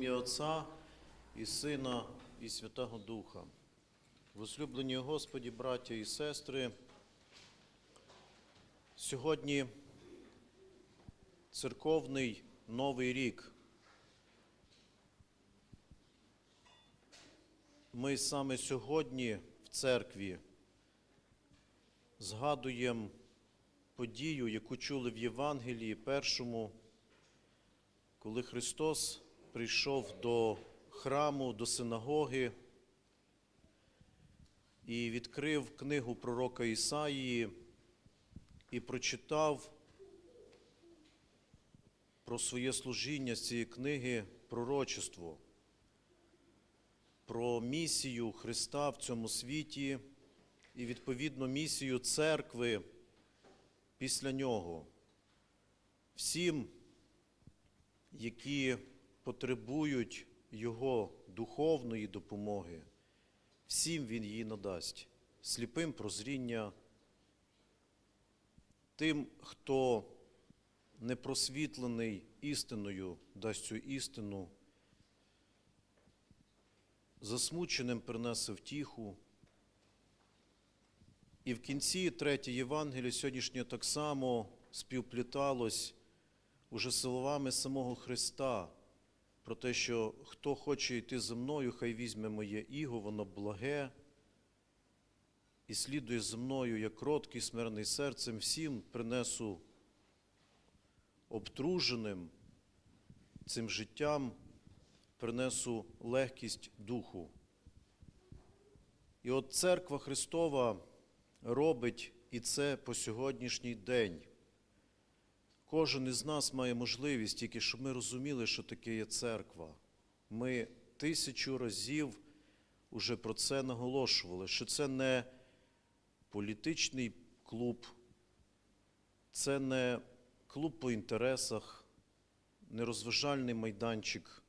ім'я Отця і Сина, і Святого Духа. Возлюблені Господі, браття і сестри, сьогодні церковний Новий рік. Ми саме сьогодні в церкві згадуємо подію, яку чули в Євангелії першому, коли Христос прийшов до храму, до синагоги і відкрив книгу пророка Ісаїї і прочитав про своє служіння з цієї книги пророчество, про місію Христа в цьому світі і, відповідно, місію церкви після нього. Всім, які потребують Його духовної допомоги, всім Він її надасть, сліпим прозріння, тим, хто не просвітлений істиною, дасть цю істину, засмученим принесе втіху. І в кінці третє Євангеліє сьогоднішнє так само співпліталось уже словами самого Христа про те, що хто хоче йти за мною, хай візьме моє іго, воно благе, і слідує за мною, як кроткий, смирний серцем, всім принесу обтруженим цим життям, принесу легкість духу. І от церква Христова робить і це по сьогоднішній день. Кожен із нас має можливість, тільки щоб ми розуміли, що таке є церква. Ми тисячу разів уже про це наголошували, що це не політичний клуб, це не клуб по інтересах, не розважальний майданчик,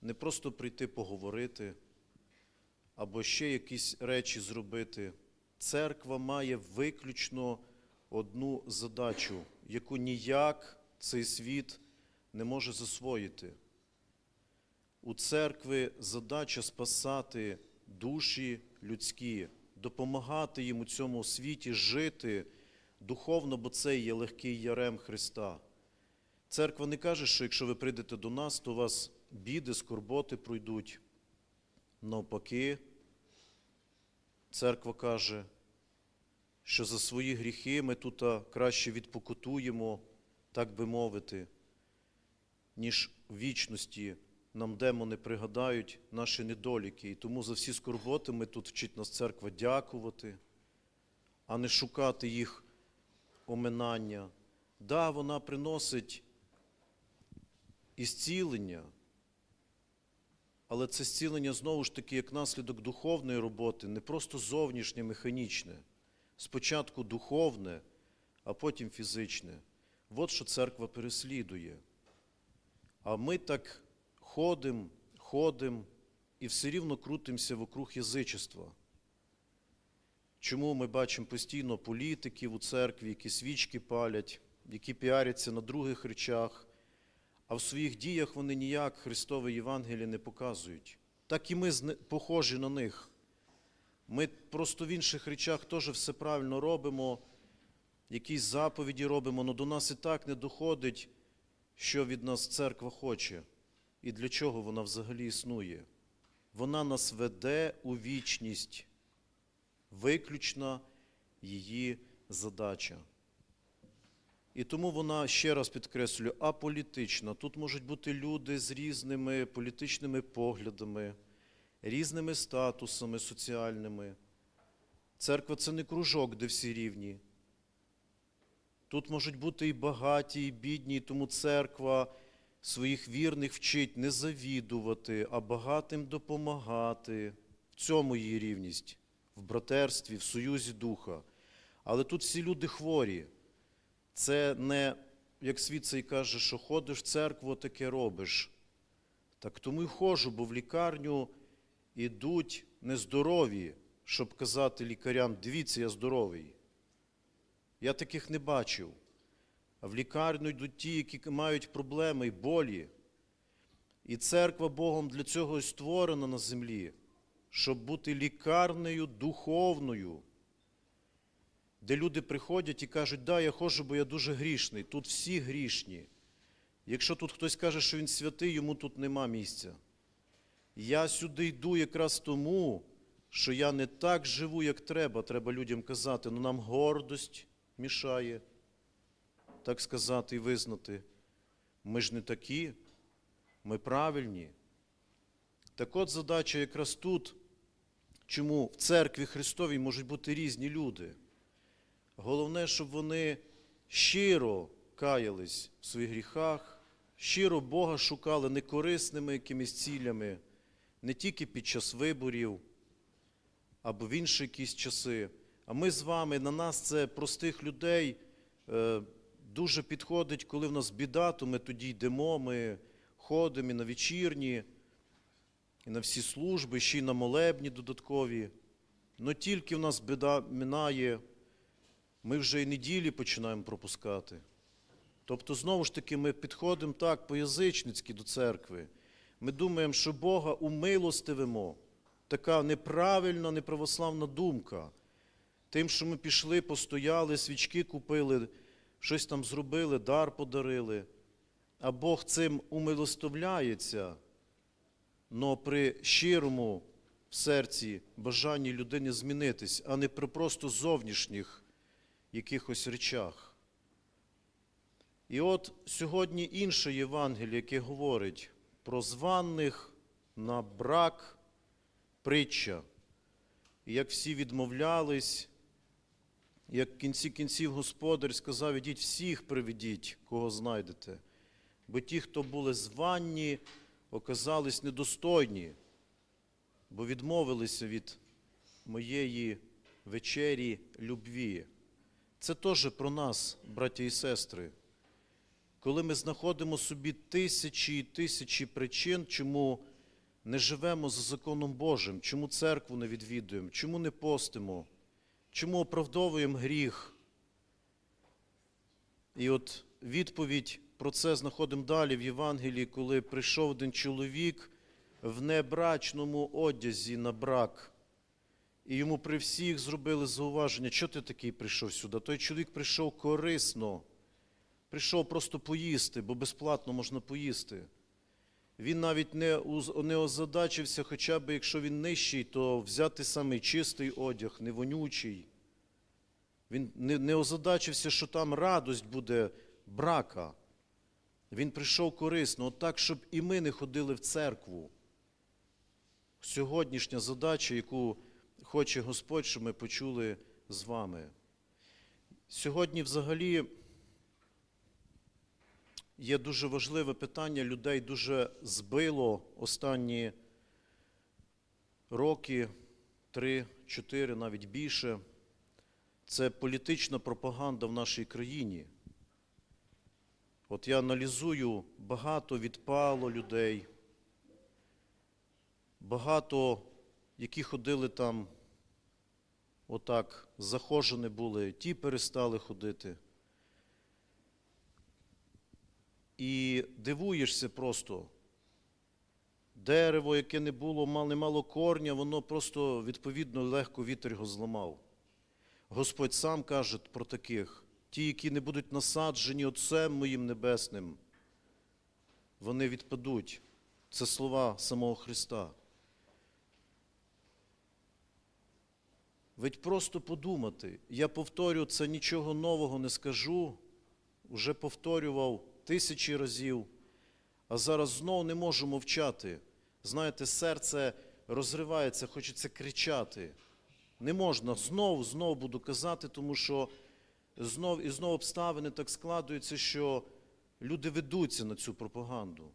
не просто прийти поговорити або ще якісь речі зробити. Церква має виключно одну задачу, яку ніяк цей світ не може засвоїти. У церкви задача спасати душі людські, допомагати їм у цьому світі жити духовно, бо це є легкий ярем Христа. Церква не каже, що якщо ви прийдете до нас, то у вас біди, скорботи пройдуть. Навпаки, церква каже, що за свої гріхи ми тут краще відпокутуємо, так би мовити, ніж в вічності нам демони пригадають наші недоліки. І тому за всі скорботи ми тут вчить нас церква дякувати, а не шукати їх оминання. Да, вона приносить ісцілення, але це зцілення знову ж таки як наслідок духовної роботи, не просто зовнішнє, механічне. Спочатку духовне, а потім фізичне. От що церква переслідує. А ми так ходимо, ходимо і все рівно крутимося вокруг язичества. Чому ми бачимо постійно політиків у церкві, які свічки палять, які піаряться на других речах, а в своїх діях вони ніяк Христове Євангеліє не показують. Так і ми похожі на них. Ми просто в інших речах теж все правильно робимо, якісь заповіді робимо, але до нас і так не доходить, що від нас церква хоче і для чого вона взагалі існує. Вона нас веде у вічність, виключна її задача. І тому вона, ще раз підкреслюю, аполітична. Тут можуть бути люди з різними політичними поглядами різними статусами соціальними. Церква це не кружок, де всі рівні. Тут можуть бути і багаті, і бідні, тому церква своїх вірних вчить не завідувати, а багатим допомагати. В цьому її рівність, в братерстві, в союзі духа. Але тут всі люди хворі. Це не, як світ цей каже, що ходиш в церкву, таке робиш. Так тому й ходжу, бо в лікарню ідуть нездорові, щоб казати лікарям, дивіться, я здоровий. Я таких не бачив. А в лікарню йдуть ті, які мають проблеми і болі. І церква Богом для цього і створена на землі, щоб бути лікарнею духовною, де люди приходять і кажуть, да, я ходжу, бо я дуже грішний. Тут всі грішні. Якщо тут хтось каже, що він святий, йому тут нема місця. Я сюди йду якраз тому, що я не так живу, як треба. Треба людям казати, ну нам гордость мішає, так сказати і визнати. Ми ж не такі, ми правильні. Так от задача якраз тут, чому в церкві Христовій можуть бути різні люди. Головне, щоб вони щиро каялись в своїх гріхах, щиро Бога шукали не корисними якимись цілями, не тільки під час виборів або в інші якісь часи. А ми з вами, на нас це простих людей е, дуже підходить, коли в нас біда, то ми тоді йдемо, ми ходимо і на вечірні, і на всі служби, ще й на молебні додаткові. Но тільки в нас біда минає, ми вже і неділі починаємо пропускати. Тобто, знову ж таки, ми підходимо так по-язичницьки до церкви. Ми думаємо, що Бога умилостивимо. Така неправильна, неправославна думка. Тим, що ми пішли, постояли, свічки купили, щось там зробили, дар подарили. А Бог цим умилостовляється, але при щирому в серці бажанні людини змінитись, а не при просто зовнішніх якихось речах. І от сьогодні інше Євангеліє, яке говорить про званих на брак притча. І як всі відмовлялись, як в кінці кінців господар сказав, ідіть всіх приведіть, кого знайдете. Бо ті, хто були званні, оказались недостойні, бо відмовилися від моєї вечері любві. Це теж про нас, браття і сестри. Коли ми знаходимо собі тисячі і тисячі причин, чому не живемо за законом Божим, чому церкву не відвідуємо, чому не постимо, чому оправдовуємо гріх. І от відповідь про це знаходимо далі в Євангелії, коли прийшов один чоловік в небрачному одязі на брак. І йому при всіх зробили зауваження, що ти такий прийшов сюди? Той чоловік прийшов корисно, прийшов просто поїсти, бо безплатно можна поїсти. Він навіть не, не озадачився, хоча б якщо він нижчий, то взяти самий чистий одяг, не вонючий. Він не, не озадачився, що там радость буде брака. Він прийшов корисно, от так, щоб і ми не ходили в церкву. Сьогоднішня задача, яку хоче Господь, щоб ми почули з вами. Сьогодні взагалі є дуже важливе питання, людей дуже збило останні роки, три, чотири, навіть більше. Це політична пропаганда в нашій країні. От я аналізую, багато відпало людей, багато, які ходили там, отак, захожені були, ті перестали ходити. І дивуєшся просто. Дерево, яке не було, не мало корня, воно просто відповідно легко вітер його зламав. Господь сам каже про таких, ті, які не будуть насаджені Отцем моїм Небесним, вони відпадуть. Це слова самого Христа. Ведь просто подумати, я повторю це нічого нового не скажу, вже повторював тисячі разів, а зараз знову не можу мовчати. Знаєте, серце розривається, хочеться кричати. Не можна знову, знову буду казати, тому що знов і знов обставини так складуються, що люди ведуться на цю пропаганду.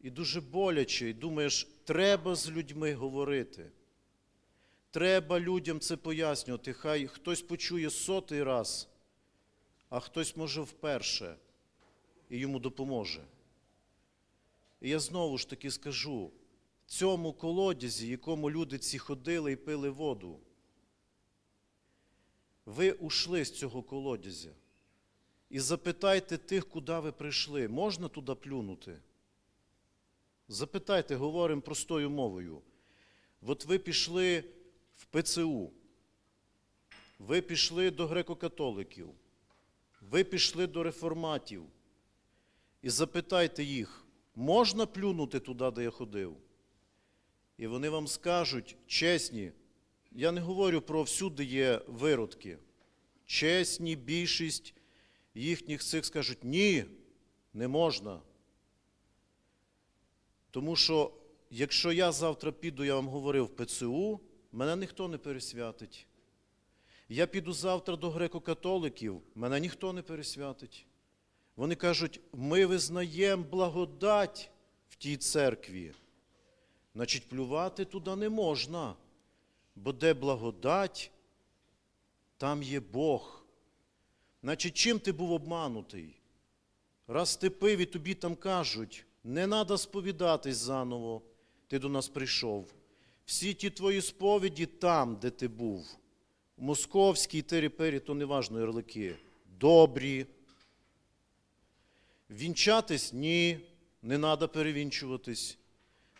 І дуже боляче, і думаєш, треба з людьми говорити. Треба людям це пояснювати. Хай хтось почує сотий раз, а хтось може вперше і йому допоможе. І я знову ж таки скажу: цьому колодязі, якому люди ці ходили і пили воду, ви ушли з цього колодязя. І запитайте тих, куди ви прийшли, можна туди плюнути? Запитайте, говоримо простою мовою. От ви пішли в ПЦУ, ви пішли до греко-католиків, ви пішли до реформатів. І запитайте їх, можна плюнути туди, де я ходив? І вони вам скажуть, чесні, я не говорю про всюди є виродки. Чесні, більшість їхніх цих скажуть, ні, не можна. Тому що, якщо я завтра піду, я вам говорив, в ПЦУ, мене ніхто не пересвятить. Я піду завтра до греко-католиків, мене ніхто не пересвятить. Вони кажуть, ми визнаємо благодать в тій церкві. Значить, плювати туди не можна, бо де благодать, там є Бог. Значить, чим ти був обманутий? Раз ти пив і тобі там кажуть, не треба сповідатись заново, ти до нас прийшов. Всі ті твої сповіді там, де ти був, московській терепері, то неважно ярлики, добрі. Вінчатись ні, не треба перевінчуватись.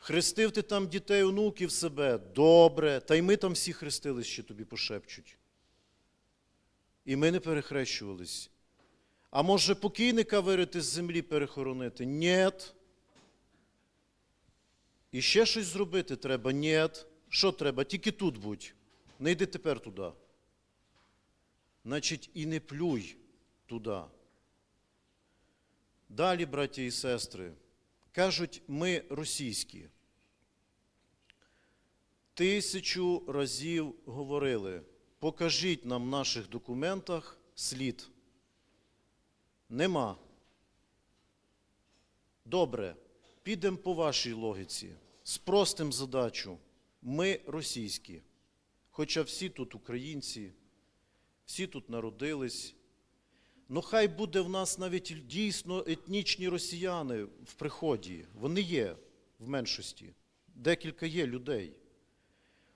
Хрестив ти там дітей, онуків себе, добре, та й ми там всі хрестились, ще тобі пошепчуть. І ми не перехрещувались. А може покійника вирити з землі перехоронити? Нєт. І ще щось зробити треба? Нєт. Що треба? Тільки тут будь. Не йди тепер туди. Значить, і не плюй туди. Далі, браті і сестри, кажуть, ми російські. Тисячу разів говорили, покажіть нам в наших документах слід. Нема. Добре, підемо по вашій логіці. Спростим задачу. Ми російські. Хоча всі тут українці, всі тут народились. Ну, хай буде в нас навіть дійсно етнічні росіяни в приході. Вони є в меншості. Декілька є людей.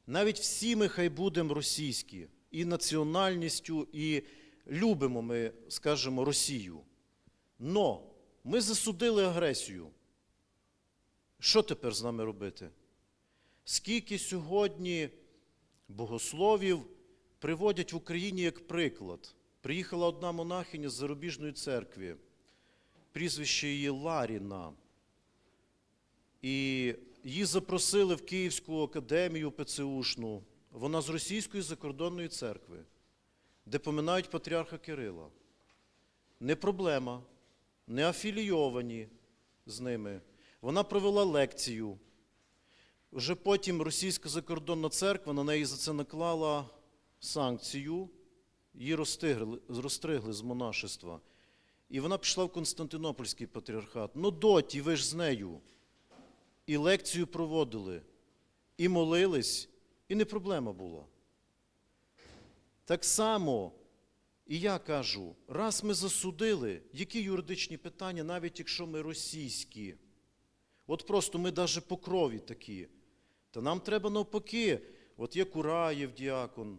Навіть всі ми хай будемо російські і національністю, і любимо ми, скажімо, Росію. Но ми засудили агресію. Що тепер з нами робити? Скільки сьогодні богословів приводять в Україні як приклад? Приїхала одна монахиня з зарубіжної церкви, прізвище її Ларіна. І її запросили в Київську академію ПЦУшну. Вона з Російської закордонної церкви, де поминають патріарха Кирила. Не проблема, не афілійовані з ними. Вона провела лекцію. Вже потім Російська закордонна церква на неї за це наклала санкцію, її розстригли, розстригли з монашества. І вона пішла в Константинопольський патріархат. Ну доті, ви ж з нею. І лекцію проводили, і молились, і не проблема була. Так само, і я кажу, раз ми засудили, які юридичні питання, навіть якщо ми російські, от просто ми навіть по крові такі, то нам треба навпаки, от є Кураєв діакон,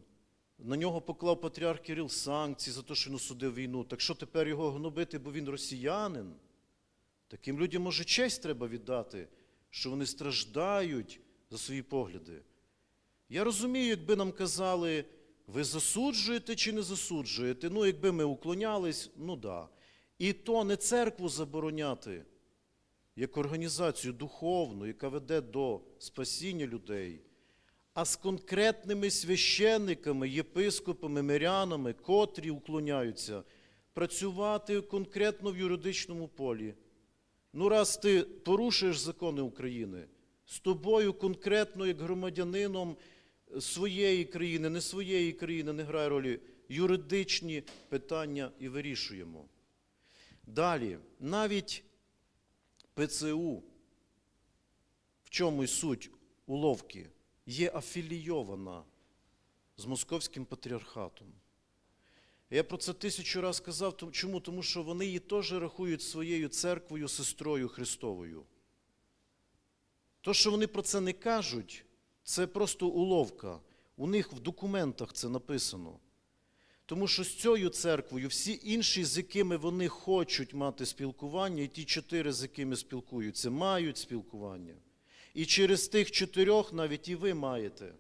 на нього поклав патріарх Кирил санкції за те, що він осудив війну. Так що тепер його гнобити, бо він росіянин? Таким людям, може, честь треба віддати, що вони страждають за свої погляди. Я розумію, якби нам казали, ви засуджуєте чи не засуджуєте. Ну, якби ми уклонялись, ну да. І то не церкву забороняти, як організацію духовну, яка веде до спасіння людей, а з конкретними священниками, єпископами, мирянами, котрі уклоняються, працювати конкретно в юридичному полі. Ну, раз ти порушуєш закони України, з тобою конкретно, як громадянином своєї країни, не своєї країни, не грає ролі, юридичні питання і вирішуємо. Далі, навіть ПЦУ, в чому й суть уловки, є афілійована з московським патріархатом. Я про це тисячу раз казав. Чому? Тому що вони її теж рахують своєю церквою, сестрою Христовою. То, що вони про це не кажуть, це просто уловка. У них в документах це написано. Тому що з цією церквою всі інші, з якими вони хочуть мати спілкування, і ті чотири, з якими спілкуються, мають спілкування. І через тих чотирьох навіть і ви маєте.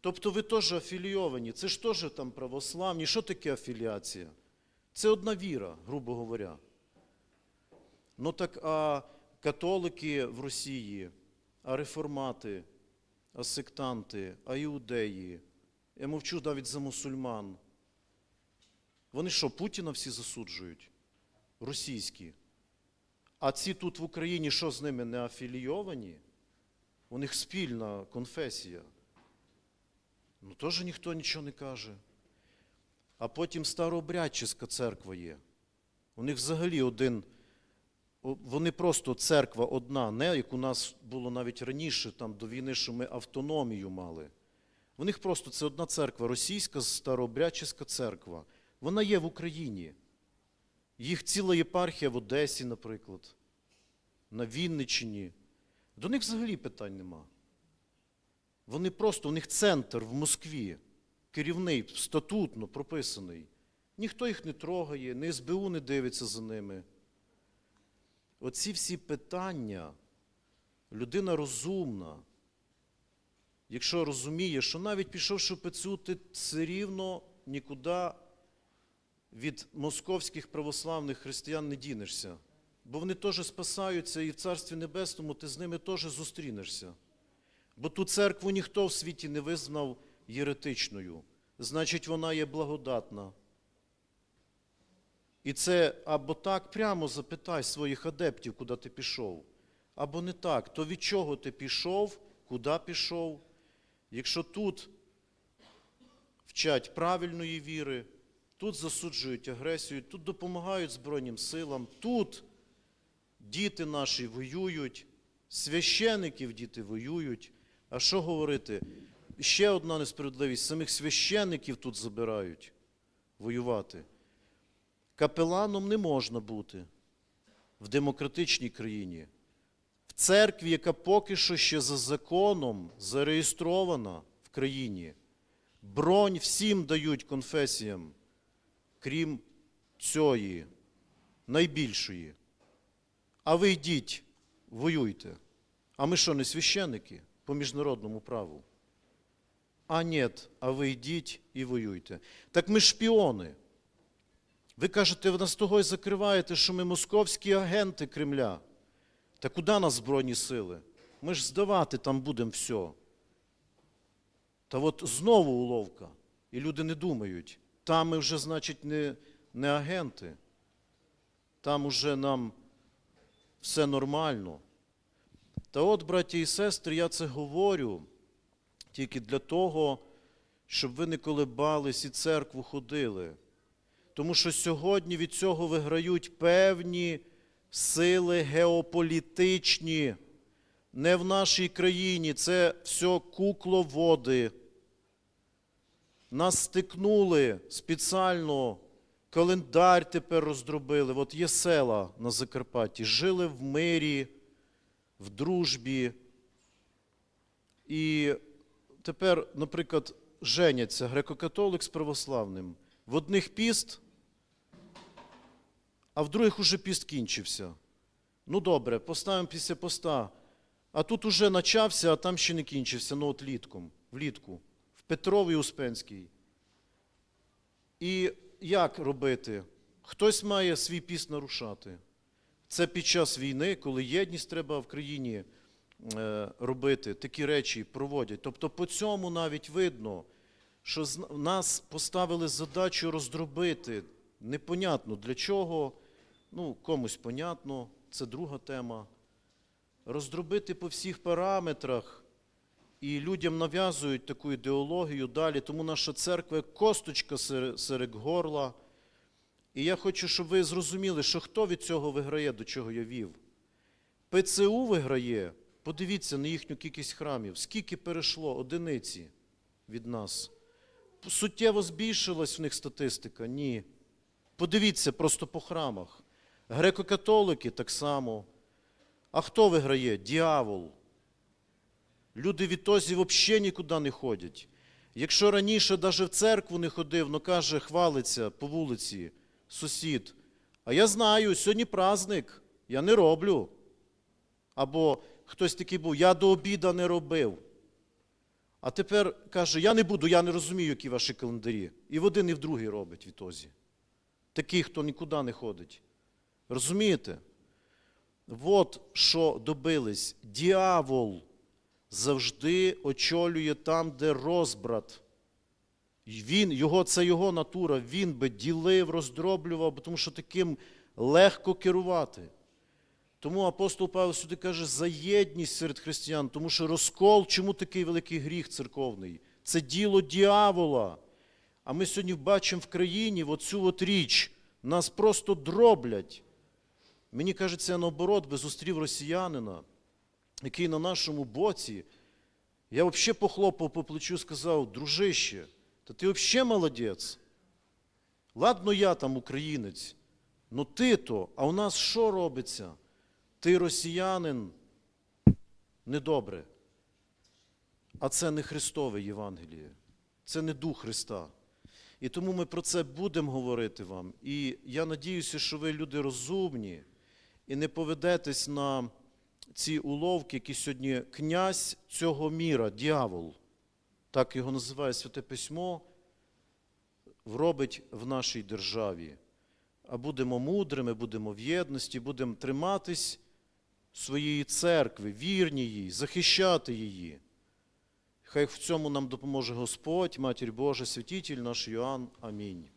Тобто ви теж афілійовані, це ж теж там православні. Що таке афіліація? Це одна віра, грубо говоря. Ну так а католики в Росії, а реформати, а сектанти, а іудеї, я мовчу навіть за мусульман. Вони що, Путіна всі засуджують? Російські. А ці тут в Україні, що з ними не афілійовані? У них спільна конфесія. Ну, теж ніхто нічого не каже. А потім старообрядчиська церква є. У них взагалі один, вони просто церква одна, не як у нас було навіть раніше, там до війни, що ми автономію мали. У них просто це одна церква, російська старообрядчиська церква. Вона є в Україні. Їх ціла єпархія в Одесі, наприклад, на Вінниччині. До них взагалі питань нема. Вони просто, у них центр в Москві, керівний, статутно прописаний. Ніхто їх не трогає, ні СБУ не дивиться за ними. Оці всі питання, людина розумна, якщо розуміє, що навіть пішовши ПЦУ, ти все рівно нікуди від московських православних християн не дінешся. Бо вони теж спасаються, і в Царстві Небесному ти з ними теж зустрінешся. Бо ту церкву ніхто в світі не визнав єретичною. Значить, вона є благодатна. І це або так прямо запитай своїх адептів, куди ти пішов, або не так. То від чого ти пішов, куди пішов? Якщо тут вчать правильної віри, тут засуджують агресію, тут допомагають Збройним силам, тут діти наші воюють, священиків діти воюють. А що говорити? Ще одна несправедливість: самих священиків тут забирають воювати. Капеланом не можна бути в демократичній країні. В церкві, яка поки що ще за законом зареєстрована в країні, бронь всім дають конфесіям, крім цієї, найбільшої. А ви йдіть, воюйте. А ми що, не священники по міжнародному праву? А ні, а ви йдіть і воюйте. Так ми шпіони. Ви кажете, ви нас того й закриваєте, що ми московські агенти Кремля. Та куди нас Збройні сили? Ми ж здавати там будемо все. Та от знову уловка. І люди не думають. Там ми вже, значить, не, не агенти. Там уже нам все нормально. Та от, браті і сестри, я це говорю тільки для того, щоб ви не колебались і церкву ходили. Тому що сьогодні від цього виграють певні сили геополітичні. Не в нашій країні, це все кукловоди. Нас стикнули спеціально, календар тепер роздробили. От є села на Закарпатті, жили в мирі, в дружбі. І тепер, наприклад, женяться греко-католик з православним. В одних піст, а в других уже піст кінчився. Ну добре, поставимо після поста. А тут уже почався, а там ще не кінчився, ну от літком, влітку, в Петровій Успенській. І як робити? Хтось має свій піст нарушати. Це під час війни, коли єдність треба в країні е, робити, такі речі проводять. Тобто по цьому навіть видно, що нас поставили задачу роздробити. Непонятно для чого, ну, комусь понятно, це друга тема. Роздробити по всіх параметрах, і людям нав'язують таку ідеологію далі, тому наша церква косточка серед, горла. І я хочу, щоб ви зрозуміли, що хто від цього виграє, до чого я вів. ПЦУ виграє, подивіться на їхню кількість храмів, скільки перейшло одиниці від нас. Суттєво збільшилась в них статистика? Ні. Подивіться просто по храмах. Греко-католики так само. А хто виграє? Діавол. Люди відтозі взагалі нікуди не ходять. Якщо раніше навіть в церкву не ходив, ну каже, хвалиться по вулиці сусід, а я знаю, сьогодні праздник, я не роблю. Або хтось такий був, я до обіда не робив. А тепер каже, я не буду, я не розумію, які ваші календарі. І в один, і в другий робить відтозі. Такий, хто нікуди не ходить. Розумієте? От що добились. Діавол завжди очолює там, де розбрат. Він, його, це його натура, він би ділив, роздроблював, тому що таким легко керувати. Тому апостол Павло сюди каже за єдність серед християн, тому що розкол, чому такий великий гріх церковний? Це діло діявола. А ми сьогодні бачимо в країні оцю от річ, нас просто дроблять. Мені кажеться, я наоборот, би зустрів росіянина, який на нашому боці. Я взагалі похлопав по плечу сказав, дружище, та ти взагалі молодець. Ладно, я там українець, ну ти то, а у нас що робиться? Ти росіянин недобре. А це не Христове Євангеліє, це не Дух Христа. І тому ми про це будемо говорити вам. І я надіюся, що ви люди розумні і не поведетесь на ці уловки, які сьогодні князь цього міра, дьявол, так його називає Святе Письмо, робить в нашій державі. А будемо мудрими, будемо в єдності, будемо триматись своєї церкви, вірні їй, захищати її. Хай в цьому нам допоможе Господь, Матір Божа, святитель наш Йоанн. Амінь.